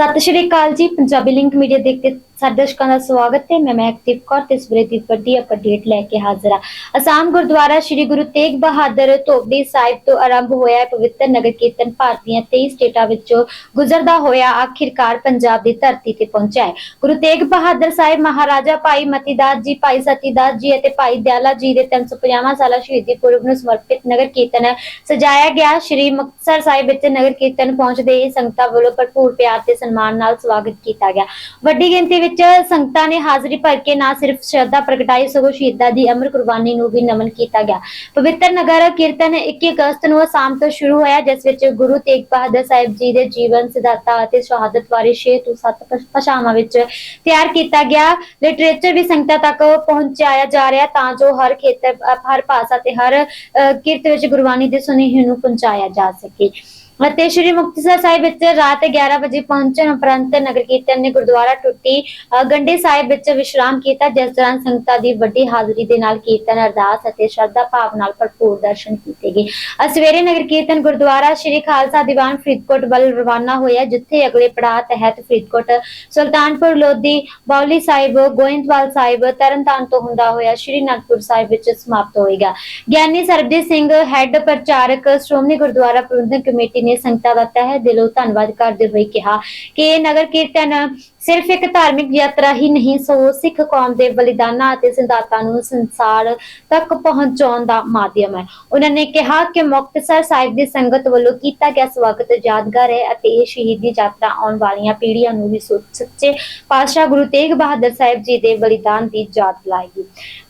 ਸਤਿ ਸ਼੍ਰੀ ਅਕਾਲ ਜੀ Punjabi link media ਦੇਖਦੇ ਸਾਡੇ ਦਰਸ਼ਕਾਂ ਦਾ ਸਵਾਗਤ ਹੈ। ਮੈਂ ਮਹਿਕਦੀਪ ਕੌਰ ਤੇ ਸਵੇਰੇ ਦੀ ਵੱਡੀ ਅਪਡੇਟ ਲੈ ਕੇ ਹਾਜ਼ਰ ਹਾਂ। ਅਸਾਮ ਗੁਰਦੁਆਰਾ ਸ੍ਰੀ ਗੁਰੂ ਤੇਗ ਬਹਾਦਰ ਧੋਬੀ ਸਾਹਿਬ ਤੋਂ ਆਰੰਭ ਹੋਇਆ ਇਹ ਪਵਿੱਤਰ ਨਗਰ ਕੀਰਤਨ ਭਾਰਤ ਦੀਆਂ 23 ਸਟੇਟਾਂ ਵਿੱਚੋਂ ਗੁਜ਼ਰਦਾ ਹੋਇਆ ਆਖਿਰਕਾਰ ਪੰਜਾਬ ਦੀ ਧਰਤੀ ਤੇ ਪਹੁੰਚਿਆ ਹੈ। ਗੁਰੂ ਤੇਗ ਬਹਾਦਰ ਸਾਹਿਬ ਮਹਾਰਾਜਾ ਭਾਈ ਮਤੀਦਾਸ ਜੀ, ਭਾਈ ਸਤੀਦਾਸ ਜੀ ਅਤੇ ਭਾਈ ਦਿਆਲਾ ਜੀ ਦੇ 350ਵਾਂ ਸਾਲਾ ਸ਼ਹੀਦੀ ਪੁਰਬ ਨੂੰ ਸਮਰਪਿਤ ਨਗਰ ਕੀਰਤਨ ਸਜਾਇਆ ਗਿਆ। ਸ਼੍ਰੀ ਮੁਕਤਸਰ ਸਾਹਿਬ ਵਿੱਚ ਨਗਰ ਕੀਰਤਨ ਪਹੁੰਚਦੇ ਹੀ ਸੰਗਤਾਂ ਵੱਲੋਂ ਭਰਪੂਰ ਪਿਆਰ ਤੇ ਸਨਮਾਨ ਨਾਲ ਸਵਾਗਤ ਕੀਤਾ ਗਿਆ। ਵੱਡੀ ਗਿਣਤੀ ਵਿੱਚ ਸੰਗਤਾਂ ਨੇ ਹਾਜ਼ਰੀ ਭਰ ਕੇ ਨਾ ਸਿਰਫ ਸ਼ਰਧਾ ਪ੍ਰਗਟਾਈ, ਸਗੋਂ ਸ਼ਹੀਦਾਂ ਦੀ ਅਮਰ ਕੁਰਬਾਨੀ ਨੂੰ ਵੀ ਨਮਨ ਕੀਤਾ ਗਿਆ। ਪਵਿੱਤਰ ਨਗਰ ਕੀਰਤਨ 21 ਅਗਸਤ ਨੂੰ ਅਸਾਮ ਤੋਂ ਸ਼ੁਰੂ ਹੋਇਆ, ਜਿਸ ਵਿੱਚ ਗੁਰੂ ਤੇਗ ਬਹਾਦਰ ਸਾਹਿਬ ਜੀ ਦੇ ਜੀਵਨ, ਸਿਧਾਂਤਾਂ ਅਤੇ ਸ਼ਹਾਦਤ ਬਾਰੇ 6 ਤੋਂ 7 ਭਾਸ਼ਾਵਾਂ ਵਿੱਚ ਤਿਆਰ ਕੀਤਾ ਗਿਆ। ਲਿਟਰੇਚਰ ਵੀ ਸੰਗਤਾਂ ਤੱਕ ਪਹੁੰਚਾਇਆ ਜਾ ਰਿਹਾ, ਤਾਂ ਜੋ ਹਰ ਖੇਤਰ, ਹਰ ਭਾਸ਼ਾ ਤੇ ਹਰ ਕਿਰਤ ਵਿੱਚ ਗੁਰਬਾਣੀ ਦੇ ਸੁਨੇਹੇ ਨੂੰ ਪਹੁੰਚਾਇਆ ਜਾ ਸਕੇ। ਅਤੇ ਸ਼੍ਰੀ ਮੁਕਤਸਰ ਸਾਹਿਬ ਵਿੱਚ ਰਾਤ 11 ਵਜੇ ਪਹੁੰਚਣ ਉਪਰੰਤ ਨਗਰ ਕੀਰਤਨ ਨੇ ਗੁਰਦੁਆਰਾ ਟੁੱਟੀ ਗੰਡੇ ਸਾਹਿਬ ਵਿੱਚ ਵਿਸ਼ਰਾਮ ਕੀਤਾ, ਜਿਸ ਦੌਰਾਨ ਸੰਗਤਾਂ ਦੀ ਵੱਡੀ ਹਾਜ਼ਰੀ ਦੇ ਨਾਲ ਕੀਰਤਨ, ਅਰਦਾਸ ਅਤੇ ਸ਼ਰਧਾ ਭਾਵ ਨਾਲ ਭਰਪੂਰ ਦਰਸ਼ਨ ਕੀਤੇ ਗਏ। ਸਵੇਰੇ ਨਗਰ ਕੀਰਤਨ ਗੁਰਦੁਆਰਾ ਸ਼੍ਰੀ ਖਾਲਸਾ ਦੀਵਾਨ ਫਰੀਦਕੋਟ ਵੱਲ ਰਵਾਨਾ ਹੋਇਆ, ਜਿੱਥੇ ਅਗਲੇ ਪੜਾਅ ਤਹਿਤ ਫਰੀਦਕੋਟ, ਸੁਲਤਾਨਪੁਰ, ਲੋਧੀ ਬਾਉਲੀ ਸਾਹਿਬ, ਗੋਇੰਦਵਾਲ ਸਾਹਿਬ, ਤਰਨਤਾਰਨ ਤੋਂ ਹੁੰਦਾ ਹੋਇਆ ਸ਼੍ਰੀ ਅਨੰਦਪੁਰ ਸਾਹਿਬ ਵਿੱਚ ਸਮਾਪਤ ਹੋਏਗਾ। ਗਿਆਨੀ ਸਰਬਜੀਤ ਸਿੰਘ ਹੈੱਡ ਪ੍ਰਚਾਰਕ, ਸ਼੍ਰੋਮਣੀ ਗੁਰਦੁਆਰਾ ਪ੍ਰਬੰਧਕ ਕਮੇਟੀ ਨੇ ਸੰਗਤਾਂ ਦਾ ਤਹਿ ਦਿਲੋਂ ਧੰਨਵਾਦ ਕਰਦੇ ਹੋਏ ਕਿਹਾ ਕਿ ਇਹ ਨਗਰ ਕੀਰਤਨ ਸਿਰਫ ਇੱਕ ਧਾਰਮਿਕ ਯਾਤਰਾ ਹੀ ਨਹੀਂ, ਸੋ ਸਿੱਖ ਕੌਮ ਦੇ ਬਲੀਦਾਨਾਂ ਅਤੇ ਸਿਧਾਂਤਾਂ ਨੂੰ ਸੰਸਾਰ ਤੱਕ ਪਹੁੰਚਾਉਣ ਦਾ ਮਾਧਿਅਮ ਹੈ। ਉਹਨਾਂ ਨੇ ਕਿਹਾ ਕਿ ਮੁਕਤਸਰ ਸਾਹਿਬ ਦੀ ਸੰਗਤ ਵੱਲੋਂ ਕੀਤਾ ਗਿਆ ਸਵਾਗਤ ਯਾਦਗਾਰ ਹੈ ਅਤੇ ਇਹ ਸ਼ਹੀਦੀ ਯਾਤਰਾ ਆਉਣ ਵਾਲੀਆਂ ਪੀੜ੍ਹੀਆਂ ਨੂੰ ਵੀ ਸੁ- ਸੱਚੇ ਪਾਤਸ਼ਾਹ ਗੁਰੂ ਤੇਗ ਬਹਾਦਰ ਸਾਹਿਬ ਜੀ ਦੇ ਬਲੀਦਾਨ ਦੀ ਯਾਦ ਦਿਲਾਏਗੀ।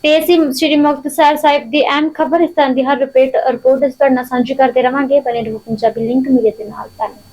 ਤੇ ਅਸੀਂ ਸ਼੍ਰੀ ਮੁਕਤਸਰ ਸਾਹਿਬ ਦੀ ਅਹਿਮ ਖਬਰ ਇਸ ਤਰ੍ਹਾਂ ਦੀ ਹਰ ਰਿਪੋਰਟ ਰਿਪੋਰਟ ਇਸ ਤੁਹਾਡੇ ਨਾਲ ਸਾਂਝੀ ਕਰਦੇ ਰਵਾਂਗੇ। ਬਣੇ ਰਹੋ ਪੰਜਾਬੀ ਲਿੰਕ ਮੀਡੀਆ ਦੇ ਨਾਲ। ਧੰਨਵਾਦ।